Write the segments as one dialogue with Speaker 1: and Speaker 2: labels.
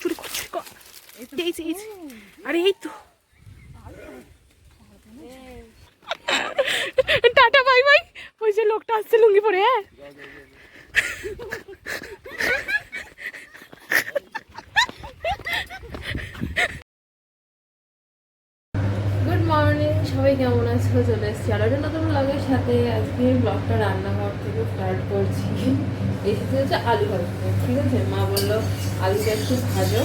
Speaker 1: চুরি কর চুরি কর এই যে। আরে, এই তো। Tata, bye bye. ওই যে লোকটা আসছে লুঙ্গি পরে হ্যাঁ? সবাই কেমন আছো? চলে এসেছি আর একটা নতুন ব্লগের সাথে। আজকে ব্লগটা রান্নাঘর থেকে স্টার্ট করছি। এসেছে হচ্ছে আলু ভাজতে ঠিক আছে? মা বলল আলুটা একটু ভাজো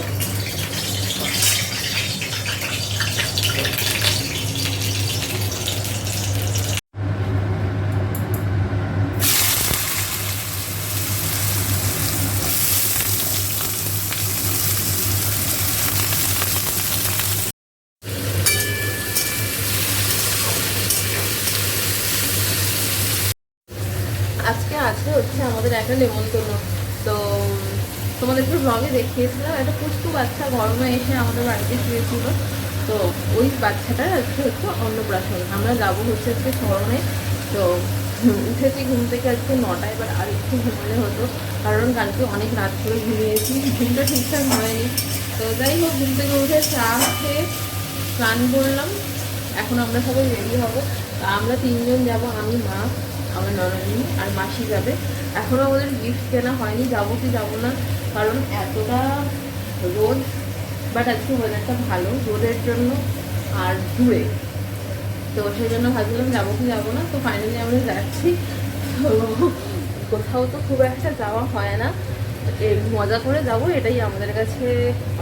Speaker 1: আজকে আছে একটা নেমন্তন্ন। তো, তোমাদের একটু ব্লগে দেখিয়েছিলাম, একটা পুষ্টু বাচ্চা গরমে এসে আমাদের বাড়িতে শুয়েছিল। তো, ওই বাচ্চাটা আজকে হচ্ছে অন্নপ্রাশন। আমরা যাব হচ্ছে আজকে স্মরণে তো উঠেছি ঘুম থেকে আজকে নটায়, এবার আর একটু ঘুমলে হতো। কারণ কালকে অনেক রাত করে ঘুমিয়েছি, ঘুমটা ঠিকঠাক হয়নি। তো, যাই হোক, ঘুম থেকে উঠে চা খেয়ে স্নান করলাম। এখন আমরা সবাই রেডি হব। তা আমরা তিনজন যাব, আমি, মা। আমার ননদিনী, আর মাসি যাবে। এখনও আমাদের গিফট কেনা হয়নি, যাব কি যাব না, কারণ এতটা রোদ বাট আজকে ওয়েদারটা ভালো, রোদের জন্য আর দূরে তো সেই জন্য ভাবছিলাম যাব কি যাব না, তো ফাইনালি আমরা যাচ্ছি। তো কোথাও তো খুব একটা যাওয়া হয় না। মজা করে যাব, এটাই আমাদের কাছে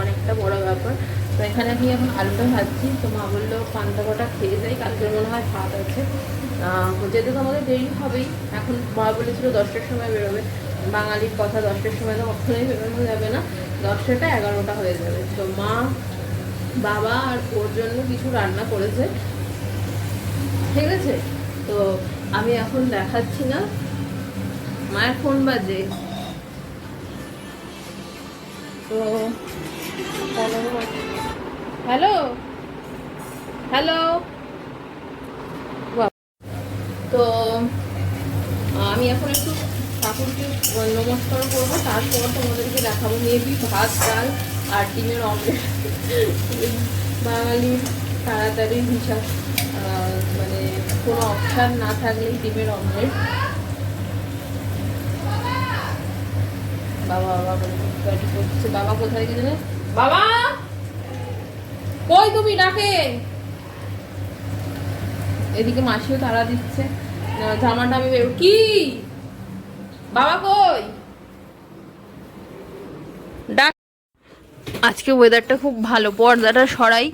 Speaker 1: অনেকটা বড় ব্যাপার। তো এখানে আমি এখন আলুটা ভাজছি, তো মা বলল, পান্তা কটা খেয়ে যাই কালকের মনে হয় ভাত আছে। যেতে তো আমাদের দেরি হবেই, এখন মা বলেছিল দশটার সময় বেরোবে। বাঙালির কথা দশটার সময় তো কখনোই বেরোনো যাবে না। দশটাটা এগারোটা হয়ে যাবে। তো মা, বাবা আর ওর জন্য কিছু রান্না করেছে। ঠিক আছে? তো আমি এখন দেখাচ্ছি না। মায়ের ফোন বাজে। তো হ্যালো? হ্যালো? তো আমি এখন একটু ঠাকুরকে নমস্কার করব, তারপর তোমাদেরকে দেখাবো মেবি ভাত, ডাল আর ডিমের অমলেট বাঙালির তাড়াতাড়ি হিসাব মানে কোনো অপশান না থাকলে ডিমের অমলেট বাবা বাবা বাবা কোথায় গেছে? বাবা! কই তুমি, ডাকে? এদিকে মাসিও তারা দিচ্ছে। জামাটা আমি বের কি? বাবা কই? ডাক। আজকে ওয়েদারটা খুব ভালো পর্দাটা সরাই।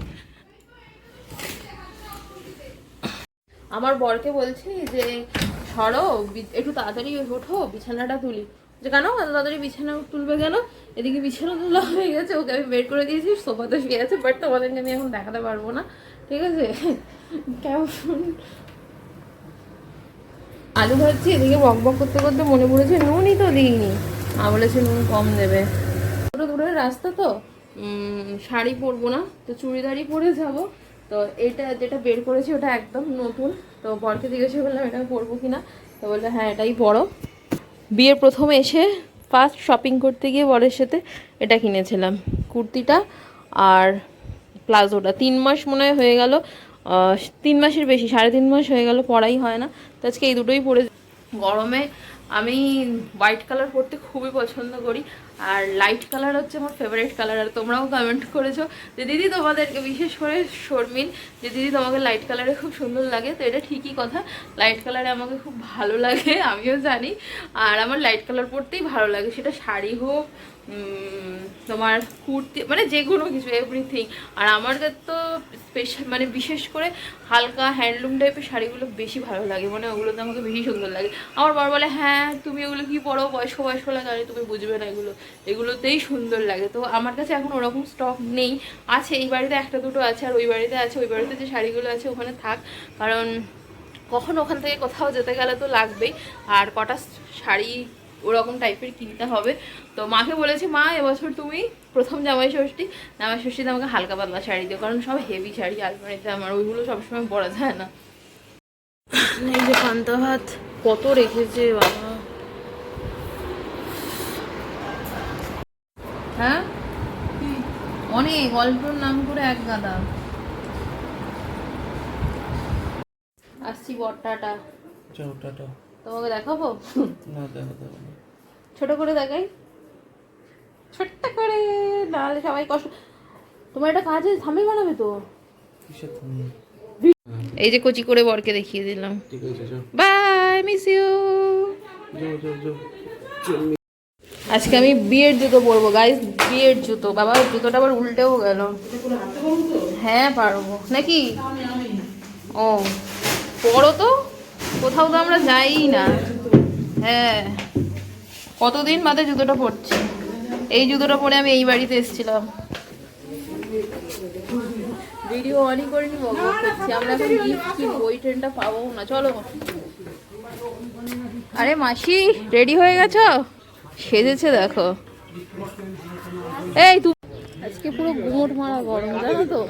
Speaker 1: আমার বরকে বলছি যে সরো একটু তাড়াতাড়ি ওঠো বিছানাটা তুলি। যে কেন এত তাড়াতাড়ি বিছানা তুলবে কেন? এদিকে বিছানা তোলা হয়ে গেছে ওকে আমি বের করে দিয়েছি সোফাতে শুয়ে আছে বাট তোমাদেরকে আমি এখন দেখাতে পারব না। ঠিক আছে? কেমন? আলু ভাজছি, এদিকে বক বক করতে করতে মনে পড়েছে নুনই তো দিইনি। মা বলেছে নুন কম দেবে। ছোটো দূরের রাস্তা তো। শাড়ি পরবো না, তো চুড়িদারই পরে যাব। তো এটা যেটা বের করেছি ওটা একদম নতুন। তো বরকে জিজ্ঞেস করলাম, এটা পরবো কি না তো বলল হ্যাঁ এটাই পরো। বিয়ের প্রথম এসে ফার্স্ট শপিং করতে গিয়ে বরের সাথে এটা কিনেছিলাম কুর্তিটা। আর প্লাজোটা তিন মাস মনে হয় হয়ে গেল। তিন মাসের বেশি, সাড়ে তিন মাস হয়ে গেল, পড়াই হয় না। তো আজকে এই দুটোই পরে গরমে আমি হোয়াইট কালার পরতে খুবই পছন্দ করি। আর লাইট কালার হচ্ছে আমার ফেভারিট কালার আর তোমরাও কমেন্ট করেছ যে দিদি তোমাদেরকে, বিশেষ করে শর্মিন, যে দিদি তোমাকে লাইট কালারে খুব সুন্দর লাগে, তো এটা ঠিকই কথা। লাইট কালারে আমাকে খুব ভালো লাগে, আমিও জানি। আর আমার লাইট কালার পরতেই ভালো লাগে, সেটা শাড়ি হোক তোমার কুর্তি মানে যে কোনো কিছু এভরিথিং আর আমার তো স্পেশাল মানে বিশেষ করে হালকা হ্যান্ডলুম টাইপের শাড়িগুলো বেশি ভালো লাগে মানে ওগুলোতে আমাকে বেশি সুন্দর লাগে। আমার বর বলে হ্যাঁ তুমি ওগুলো কি পরো? বয়স্ক বয়স্ক লাগে তুমি বুঝবে না এগুলো। এগুলোতেই সুন্দর লাগে। তো আমার কাছে এখন ওরকম স্টক নেই। আছে, এই বাড়িতে একটা দুটো আছে আর ওই বাড়িতে আছে। ওই বাড়িতে যে শাড়িগুলো আছে ওখানে থাক। কারণ কখন ওখান থেকে কোথাও যেতে গেলে তো লাগবেই। আর কটা শাড়ি ওরকম টাইপের কিনতে হবে। তো মাকে বলেছি, মা, এবছর তুমি প্রথম জামাই ষষ্ঠী। জামাই ষষ্ঠীতে আমাকে হালকা পাতলা শাড়ি দিও। কারণ সব হেভি শাড়ি আলমারিতে। আমার ওইগুলো সবসময় পরা যায় না। এই যে পান্তা ভাত, কত রেখেছে বাবা। হ্যাঁ? অনেক অল্পর নাম করে এক গাদা। আসছি বট্টাটা
Speaker 2: যাও টাটা।
Speaker 1: তোমাকে দেখাবো?
Speaker 2: না দেখা যাবে
Speaker 1: ছোট করে দেখাই। ছোট্ট করে নাহলে সবাই কষ্ট তোমার একটা কাজে থামে বানাবে তো? এই যে কচি করে বরকে দেখিয়ে দিলাম। বাই মিস ইউ আজকে আমি বিয়ের জুতো পরবো গাইস বিয়ের জুতো। বাবা জুতোটা আবার উল্টেও গেল। হ্যাঁ পারব। নাকি? ও। পরো তো। কোথাও তো আমরা যাই না। হ্যাঁ। কতদিন বাদে জুতোটা পরছি? এই জুতোটা পরে আমি এই বাড়িতে এসেছিলাম। ভিডিও অনই করছি। আমরা এখন গিফট কিনবো ওই ট্রেনটা পাবো না। চলো। আরে মাসি রেডি হয়ে গেছো? সেজেছে দেখো। এই তুমি আজকে পুরো গুমোট মারা গরম জানো তো?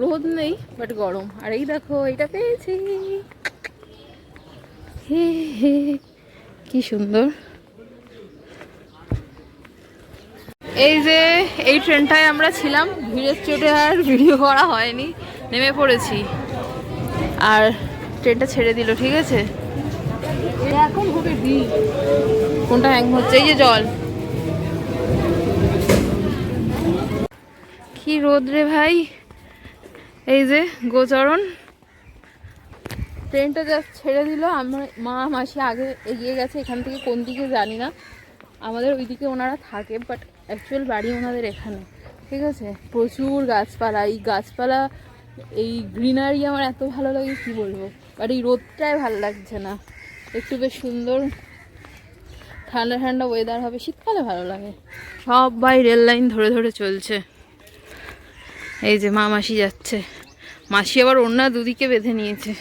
Speaker 1: রোদ নেই বাট গরম। আর এই দেখো এটা পেয়েছি। হে হে কি সুন্দর। এই যে এই ট্রেনটায় আমরা ছিলাম। ভিড়ের চোটে আর ভিডিও করা হয়নি। নেমে পড়েছি। আর ট্রেনটা ছেড়ে দিল ঠিক আছে? এখন হবে ভিড় কোনটা হ্যাং হচ্ছে? এই যে জল। কি রোদ রে ভাই। এই যে গোচরণ। ট্রেনটা জাস্ট ছেড়ে দিল। আমরা মা, মাসি আগে এগিয়ে গেছে। এখান থেকে কোন দিকে জানি না। আমাদের ওইদিকে ওনারা থাকে বাট অ্যাকচুয়াল বাড়ি ওনাদের এখানে। ঠিক আছে? প্রচুর গাছপালা। এই গাছপালা, এই গ্রিনারি আমার এত ভালো লাগে, কি বলব? বাট এই রোদটাই ভালো লাগছে না। একটু বেশ সুন্দর। ঠান্ডা ঠান্ডা ওয়েদার হবে, শীতকালে ভালো লাগে। সবাই রেল লাইন ধরে ধরে চলছে। এই যে মা মাসি যাচ্ছে। মাসি আবার অন্য দুদিকে বেঁধে নিয়েছে।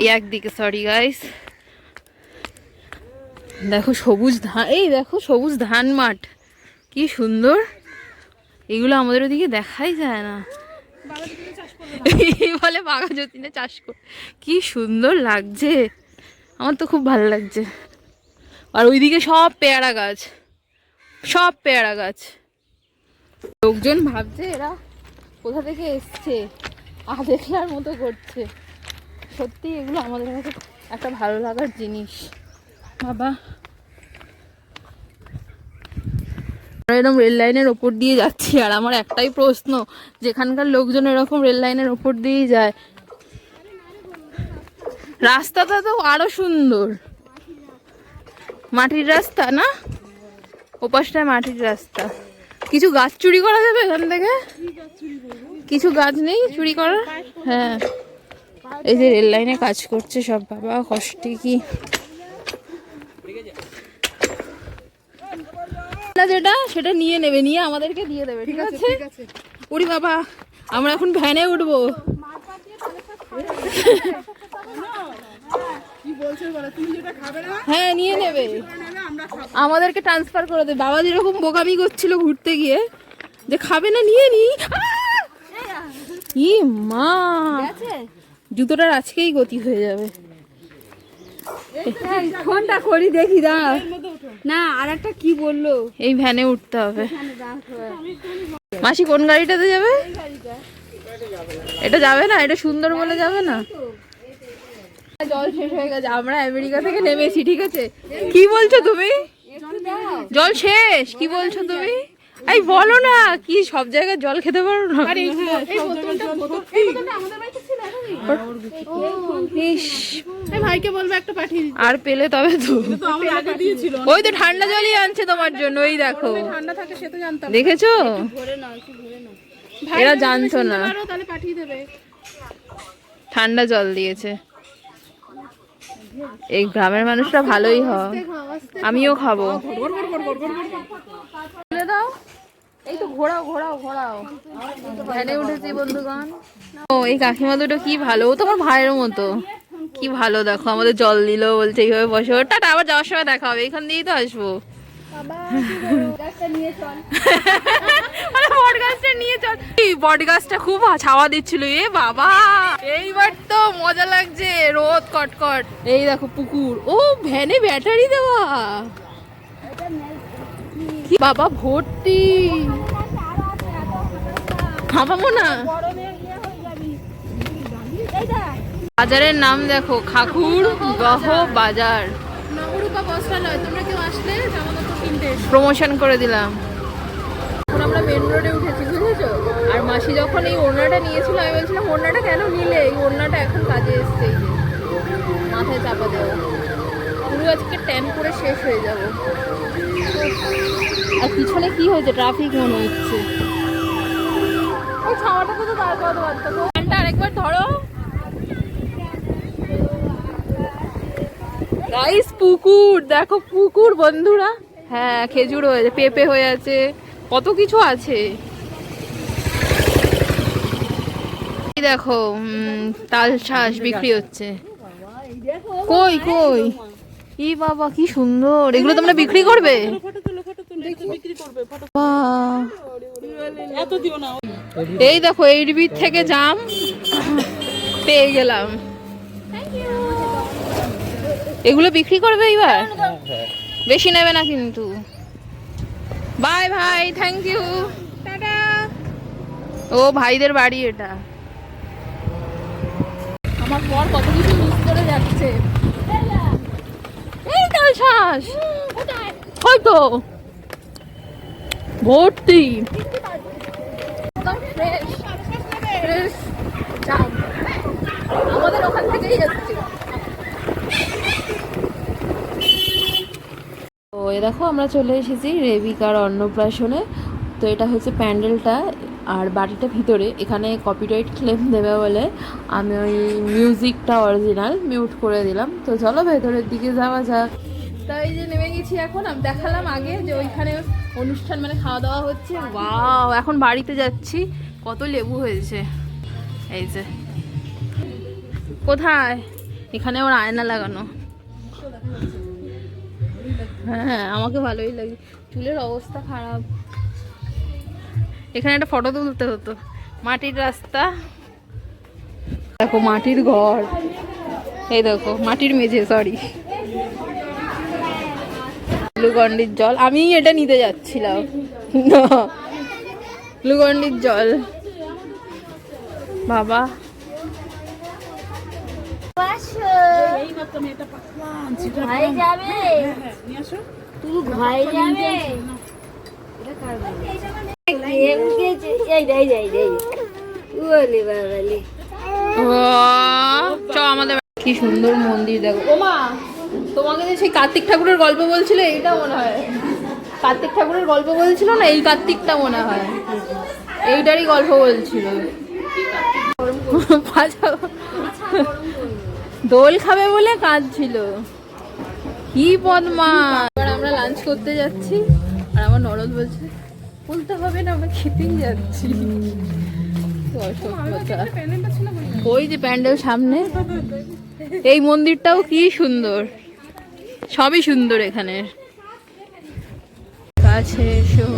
Speaker 1: এই একদিকে সরি গাইস দেখো সবুজ ধান, এই দেখো সবুজ ধান মাঠ। কি সুন্দর। এগুলো আমাদের ওদিকে দেখাই যায় না। বলে বাঘা যতীনে চাষ কর কি সুন্দর লাগছে। আমার তো খুব ভালো লাগছে। আর ওইদিকে সব পেয়ারা গাছ। সব পেয়ারা গাছ। লোকজন ভাবছে এরা কোথা থেকে এসছে আ দেখলার মতো করছে। সত্যি এগুলো আমাদের কাছে একটা ভালো লাগার জিনিস। বাবা। এরকম রেল লাইনের ওপর দিয়ে যাচ্ছি, আর আমার একটাই প্রশ্ন, যেখানকার লোকজন এরকম রেল লাইনের ওপর দিয়েই যায়। রাস্তাটা তো আরও সুন্দর। মাটির রাস্তা না? ওপাশটায় মাটির রাস্তা। কিছু গাছ চুরি করা যাবে এখান থেকে? কিছু গাছ নেই চুরি করার? হ্যাঁ। এই যে রেল লাইনে কাজ করছে সব বাবা কষ্টে কি? যেটা সেটা নিয়ে নেবে নিয়ে আমাদেরকে দিয়ে দেবে ঠিক আছে? উড়ি বাবা আমরা এখন ভ্যানে উঠবো। হ্যাঁ নিয়ে নেবে। আমাদেরকে ট্রান্সফার করে দেবে বাবা যেরকম বোকামি করছিল ঘুরতে গিয়ে যে খাবে না নিয়ে নি। ই মা। জুতোটার আজকেই গতি হয়ে যাবে।
Speaker 3: ফোনটা করি দেখি দা। না আর একটা কি বলল?
Speaker 1: এই ভ্যানে উঠতে হবে। মাসি কোন গাড়িটাতে যাবে? এটা যাবে না এটা সুন্দর বলে যাবে না? জল শেষ হয়ে গেছে আমরা আমেরিকা থেকে নেমেছি ঠিক আছে? কি বলছো তুমি? জল শেষ কি বলছো তুমি? এই বলো না কি সব জায়গায় জল খেতে পারো না? ইস,
Speaker 3: ভাইকে বলব একটা পাঠিয়ে দিতে।
Speaker 1: আর পেলে তবে তো।
Speaker 3: তো আমার আগে দিয়েছিল।
Speaker 1: ওই তো ঠান্ডা জলই আনছে তোমার জন্য ওই দেখো।
Speaker 3: ঠান্ডা থাকে সে তো জানতাম।
Speaker 1: দেখেছ? এরা জানতো না।
Speaker 3: আরও তাহলে পাঠিয়ে দেবে।
Speaker 1: ঠান্ডা জল দিয়েছে। এই গ্রামের মানুষরা ভালোই হয় আমিও খাব। দাও। এই তো ঘোরাও ঘোরাও ঘোরাও। ভ্যানে উঠেছি বন্ধুগণ। ও এই কাকিমা দুটো কি ভালো। ও তোমার ভাইয়ের মতো। কি ভালো দেখো আমাদের জল দিল বলছে এইভাবে বসে। টাটা আবার যাওয়ার সময় দেখা হবে। এখান দিয়েই তো আসব। আরে বট গাছটা নিয়ে চল এই খুব ছাওয়া দিচ্ছিল এ বাবা এইবার তো মজা লাগছে রোদ কটকট এই দেখো পুকুর ও ভ্যানে ব্যাটারি দেওয়া বাবা ভর্তি না বাজারের নাম দেখো, খাকুর গহ বাজার। তোমরা কেউ আসলে? প্রমোশন করে দিলাম। এখন আমরা মেন রোডে উঠেছি বুঝেছ? আর মাসি যখন এই ওড়নাটা নিয়েছিল আমি বলছিলাম ওড়নাটা কেন নিলে? এই ওড়নাটা এখন কাজে এসছে এই যে মাথায় চাপা দেওয়া। পুরো আজকে ট্যান করে শেষ হয়ে যাব। আর পিছনে কি হয়েছে? ট্রাফিক মনে হচ্ছে। ওই ছাওয়াটাকে তো দাঁড় করাতে পারতো। আরেকবার ধরো। গাইস পুকুর দেখো পুকুর বন্ধুরা। হ্যাঁ খেজুর হয়েছে পেঁপে হয়ে আছে, কত কিছু আছে। এই দেখো তাল শাঁস বিক্রি হচ্ছে। কই কই? ই বাবা, কি সুন্দর। এগুলো তোমরা বিক্রি করবে? এই দেখো এইডবির থেকে জাম পেয়ে গেলাম। এগুলো বিক্রি করবে এবার বেশি নেবে না কিন্তু। বাই ভাই থ্যাংক ইউ টাটা। ও ভাইদের বাড়ি এটা। আমার পর কত কিছু মিস করে যাচ্ছে। এই তাল শ্বাস হয়তো ভর্তি। আমাদের ওখান থেকেই যাচ্ছে তো এ দেখো, আমরা চলে এসেছি রেবিকার অন্নপ্রাশনে। তো এটা হচ্ছে প্যান্ডেলটা, আর বাড়িটা ভিতরে। এখানে কপিরাইট ক্লেম দেবে বলে আমি ওই মিউজিকটা অরিজিনাল মিউট করে দিলাম। তো চলো ভেতরের দিকে যাওয়া যাক। তাই যে নেমে গেছি এখন, আমি দেখালাম আগে যে ওইখানে অনুষ্ঠান মানে খাওয়া দাওয়া হচ্ছে। ওয়াও, এখন বাড়িতে যাচ্ছি। কত লেবু হয়েছে। এই যে। কোথায়? এখানে ওর আয়না লাগানো। হ্যাঁ আমাকে ভালোই লাগে। চুলের অবস্থা খারাপ। এখানে একটা ফটো তুলতে হতো। মাটির রাস্তা। দেখো, মাটির ঘর। এই দেখো, মাটির মেঝে সরি লুগন্ডির জল। আমি এটা নিতে যাচ্ছিলাম। না গ্লুকন্ডির জল। বাবা। কি সুন্দর মন্দির দেখো। ও মা তোমাকে যে সেই কার্তিক ঠাকুরের গল্প বলছিল এইটা মনে হয়। কার্তিক ঠাকুরের গল্প বলছিল না এই কার্তিকটা মনে হয়। এইটারই গল্প বলছিল। বাজাও। দোল খাবে বলে কাঁদছিল। কি পদ্মা এবার আমরা লাঞ্চ করতে যাচ্ছি, আর আমার নরদ বলছে, বলতে হবে না, আমরা খেতেই যাচ্ছি। ওই যে প্যান্ডেল সামনে, এই মন্দিরটাও কি সুন্দর। সবই সুন্দর এখানের কাছে এসো।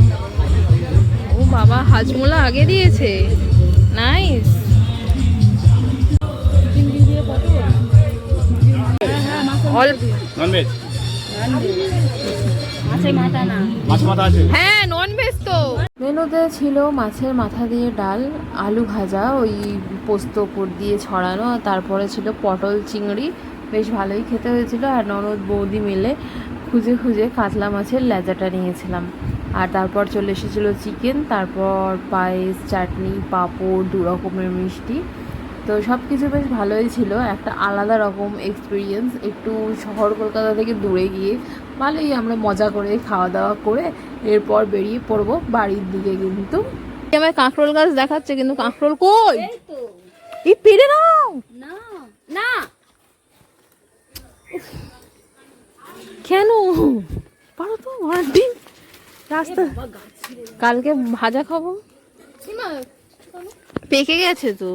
Speaker 1: ও বাবা, হাজমোলা আগে দিয়েছে। নাইস। অল্প
Speaker 4: ননভেজ
Speaker 3: মাছে মাথা না।
Speaker 4: মাছ মাথা আছে?
Speaker 1: হ্যাঁ নন ভেজ তো। মেনুতে ছিল মাছের মাথা দিয়ে ডাল আলু ভাজা ওই পোস্ত দিয়ে ছড়ানো আর তারপরে ছিল পটল চিংড়ি। বেশ ভালোই খেতে হয়েছিল আর ননদ বৌদি মিলে খুঁজে খুঁজে কাতলা মাছের লেজাটা নিয়েছিলাম। আর তারপর চলে এসেছিল চিকেন তারপর পায়েস চাটনি পাঁপড় দু রকমের মিষ্টি। তো সব কিছু বেশ ভালোই ছিল। একটা আলাদা রকম এক্সপিরিয়েন্স একটু শহর কলকাতা থেকে দূরে গিয়ে ভালোই আমরা মজা করে খাওয়া দাওয়া করে এরপর বেরিয়ে পড়ব বাড়ির দিকে কিন্তু। আমার কাঁকরোল গাছ দেখাচ্ছে কিন্তু কাঁকরোল কই? এই পেরে নাও।
Speaker 3: না
Speaker 1: কেন? পারো তো ডিম। রাস্তা কালকে ভাজা খাব। পেকে গেছে তো।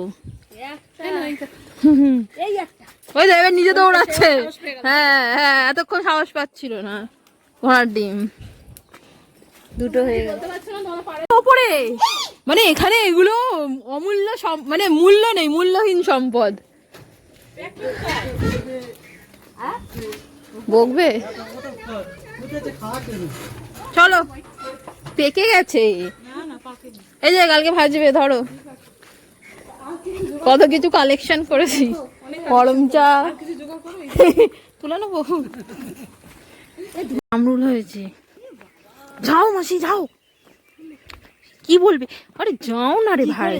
Speaker 1: ওই এবার নিজে দৌড়াচ্ছে। হ্যাঁ হ্যাঁ এতক্ষণ সাহস পাচ্ছিল না। ঘোড়ার ডিম। দুটো হয়ে গেল। ওপরে! মানে এখানে এগুলো অমূল্য মানে মূল্য নেই মূল্যহীন সম্পদ। বকবে? চলো পেকে গেছে। এই যে কালকে ভাজবে ধরো। কত কিছু কালেকশন করেছি। গরম চা। তুলে নেব? আমরুল হয়েছে। যাও মাসি যাও। কি বলবে? আরে যাও না রে ভাই।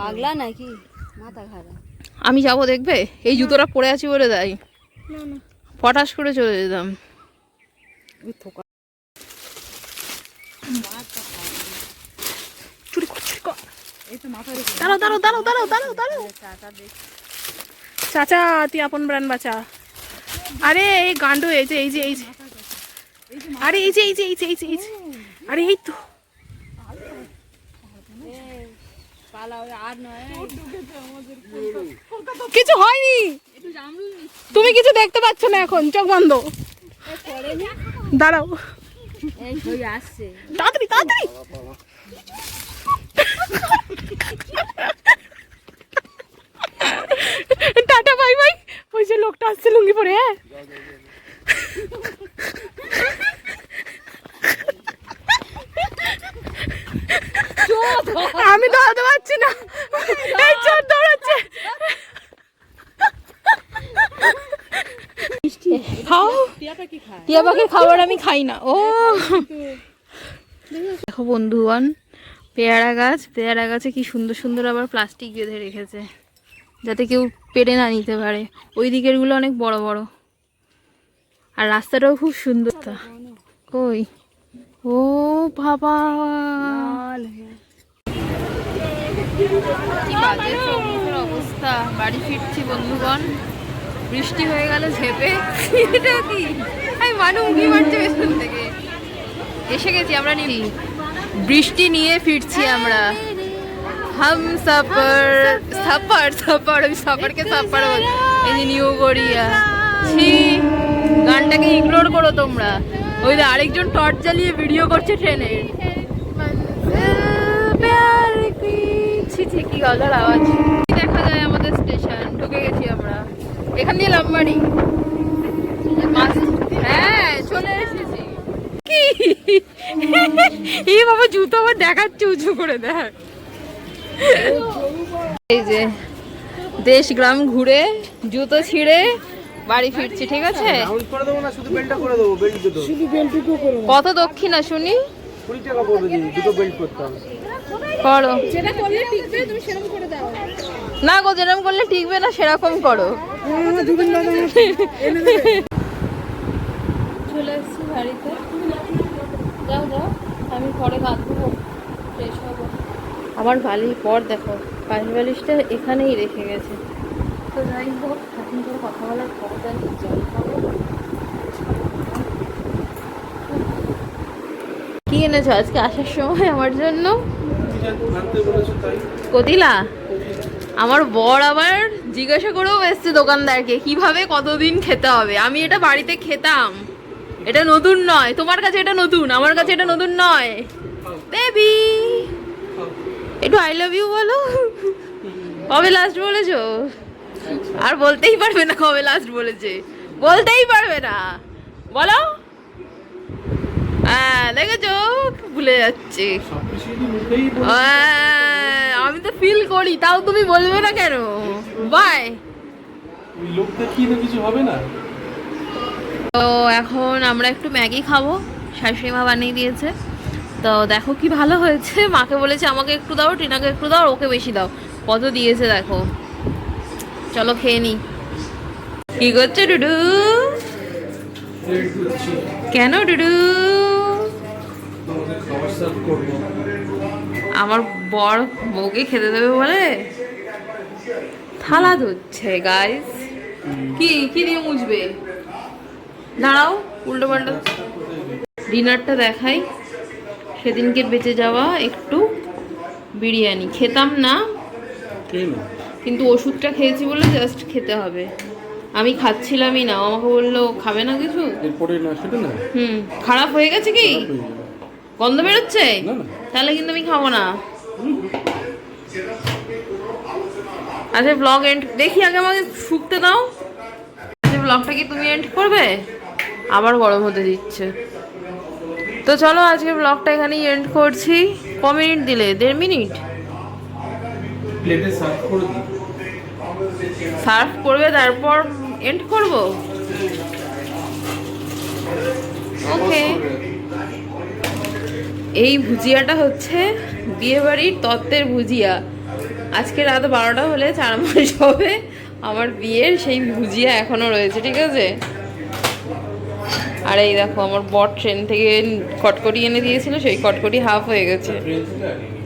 Speaker 3: পাগলা নাকি? মাথা খারাপ।
Speaker 1: আমি যাব দেখবে? এই জুতোটা পরে আছি বলে দেয়। পটাশ করে চলে যেতাম চুরি কর চুরি কর দাঁড়াও দাঁড়াও দাঁড়াও দাঁড়াও দাঁড়াও দাঁড়াও। চাচা তুই আপন প্রাণ বাঁচা আরে এই গান্ডু এই যে এই যে এই যে। আরে এই যে এই যে এই যে এই যে এই যে। আরে এই তো।
Speaker 3: আর
Speaker 1: কিছু হয়নি। তুমি কিছু দেখতে পাচ্ছ না এখন চোখ বন্ধ। দাঁড়াও।
Speaker 3: এই
Speaker 1: তাড়াতাড়ি তাড়াতাড়ি। Tata, bye bye. ওই যে লোকটা আসছে লুঙ্গি পরে হ্যাঁ? আমি দৌড়াতে পারছি না। এই চোর দৌড়াচ্ছে। খাও। টিয়া পাখির খাবার আমি খাই না। ও। দেখো বন্ধুগণ পেয়ারা গাছ, পেয়ারা গাছে কি সুন্দর সুন্দর আবার প্লাস্টিক বেঁধে রেখেছে, যাতে কেউ পেরে না নিতে পারে। ওই দিকেরগুলো অনেক বড় বড়। আর রাস্তাটাও খুব সুন্দর। তা কই? ও বাবা! অবস্থা। বাড়ি ফিরছি বন্ধুগণ। বৃষ্টি হয়ে গেল ঝেপে। এটা কি? আমি মানু পেছন থেকে। এসে গেছি আমরা নীল। বৃষ্টি নিয়ে ফিরছি আমরা। হাম সাপার সাপার সাপার আমি সাপারকে সাপার বল। এই নিউ গড়িয়া। ছি, গানটাকে ইগনোর করো তোমরা। ওই আরেকজন টর্চ জ্বালিয়ে ভিডিও করছে ট্রেনের ছি ছি, কি গলার আওয়াজ। দেখা যায় আমাদের স্টেশন ঢুকে গেছি আমরা। এখান দিয়ে মাস- হ্যাঁ চলে এসেছি। কি? এই বাবা জুতো আবার দেখাচ্ছে উঁচু করে দেখ। এই যে দেশ গ্রাম ঘুরে জুতো ছিঁড়ে বাড়ি ফিরছি ঠিক আছে?
Speaker 2: রাউন্ড করে দেবো না শুধু বেল্টটা করে দেবো বেল্ট দুটো শুধু বেল্ট দুটো করো
Speaker 1: কত দক্ষিণা শুনি?
Speaker 2: কুড়ি টাকা পড়বে দিদি দুটো বেল্ট করতে হবে।
Speaker 1: করো। না গো যেরকম করলে টিকবে না সেরকম করো চলে এসেছি বাড়িতে যাও যাও আমি পরে কাঁদবো ফ্রেশ হব। আমার বালির পর দেখো। পায়ের বালিশটা এখানেই রেখে গেছে। তো যাই হোক এখন করে কথা বলার ক্ষমতা নেই জল খাব কি এনেছো আজকে আসার সময় আমার জন্য?
Speaker 2: আনতে বলেছ তাই?
Speaker 1: কতিলা আমার বর আবার জিজ্ঞাসা করেও এসছে দোকানদারকে কীভাবে কতদিন খেতে হবে? আমি এটা বাড়িতে খেতাম। এটা নতুন নয়। তোমার কাছে এটা নতুন আমার কাছে এটা নতুন নয়। বেবি একটু আই লাভ ইউ বলো। কবে লাস্ট বলেছ? আর বলতেই পারবে না কবে লাস্ট বলেছে। বলতেই পারবে না। বলো। হ্যাঁ দেখেছ? ভুলে যাচ্ছে। আহ, আমি তো ফিল করি তাও তুমি বলবে না কেন? বাই
Speaker 2: কিছু হবে না?
Speaker 1: তো এখন আমরা একটু ম্যাগি খাব। শাশুড়ি মা বানিয়ে দিয়েছে। তো দেখো কি ভালো হয়েছে। মাকে বলেছে, আমাকে একটু দাও, টিনাকে একটু দাও ওকে বেশি দাও। কত দিয়েছে দেখো। চলো খেয়ে নি। কি করছে, ডুডু? কেন, ডুডু? আমার বর বউকে খেতে দেবে বলে থালা ধুচ্ছে গাইস কি কি দিয়ে মুছবে? দাঁড়াও উল্টো পাল্টা ডিনারটা দেখাই। সেদিনকে বেঁচে যাওয়া একটু বিরিয়ানি। খেতাম না কিন্তু ওষুধটা খেয়েছি বলে জাস্ট খেতে হবে। আমি খাচ্ছিলামই না। আমাকে বলল খাবে না কিছু? হুম। খারাপ হয়ে গেছে কি? গন্ধ বেরোচ্ছে? তাহলে কিন্তু আমি খাব না। আচ্ছা ব্লগ এন্ড দেখি আগে আমাকে শুকতে দাও। আচ্ছা ব্লগটা কি তুমি এন্ড করবে? আবার গরম হতে দিচ্ছে। তো চলো আজকে ব্লগটা এখানেই এন্ড করছি। ক মিনিট দিলে? দেড় মিনিট
Speaker 2: সার্ভ
Speaker 1: করবে তারপর এন্ড করব? ওকে এই ভুজিয়াটা হচ্ছে বিয়েবাড়ির তত্ত্বের ভুজিয়া। আজকে রাত বারোটা হলে চার মাস হবে। আমার বিয়ের সেই ভুজিয়া এখনও রয়েছে ঠিক আছে? আর এই দেখো আমার বট ট্রেন থেকে কটকটি এনে দিয়েছিল সেই কটকটি হাফ হয়ে গেছে।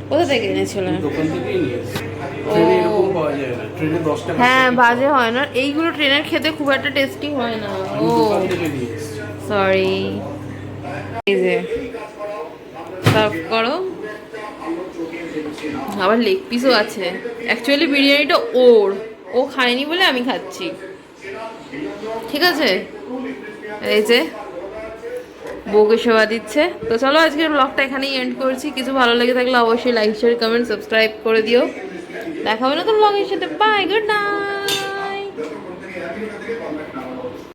Speaker 1: কোথা থেকে এনেছিল? হ্যাঁ বাজে হয় না। এইগুলো ট্রেনের খেতে খুব একটা টেস্টি হয় না। ও। সরি এই যে সার্ভ করো। আবার লেগ পিসও আছে। অ্যাকচুয়ালি বিরিয়ানিটা ওর। ও খায়নি বলে আমি খাচ্ছি। ঠিক আছে? এই যে, বউকে সেবা দিচ্ছে। তো চলো আজকের ব্লগটা এখানেই এন্ড করছি। কিছু ভালো লেগে থাকলে অবশ্যই লাইক শেয়ার কমেন্ট সাবস্ক্রাইব করে দিও। দেখা হবে না তো ব্লগের সাথে। Bye good night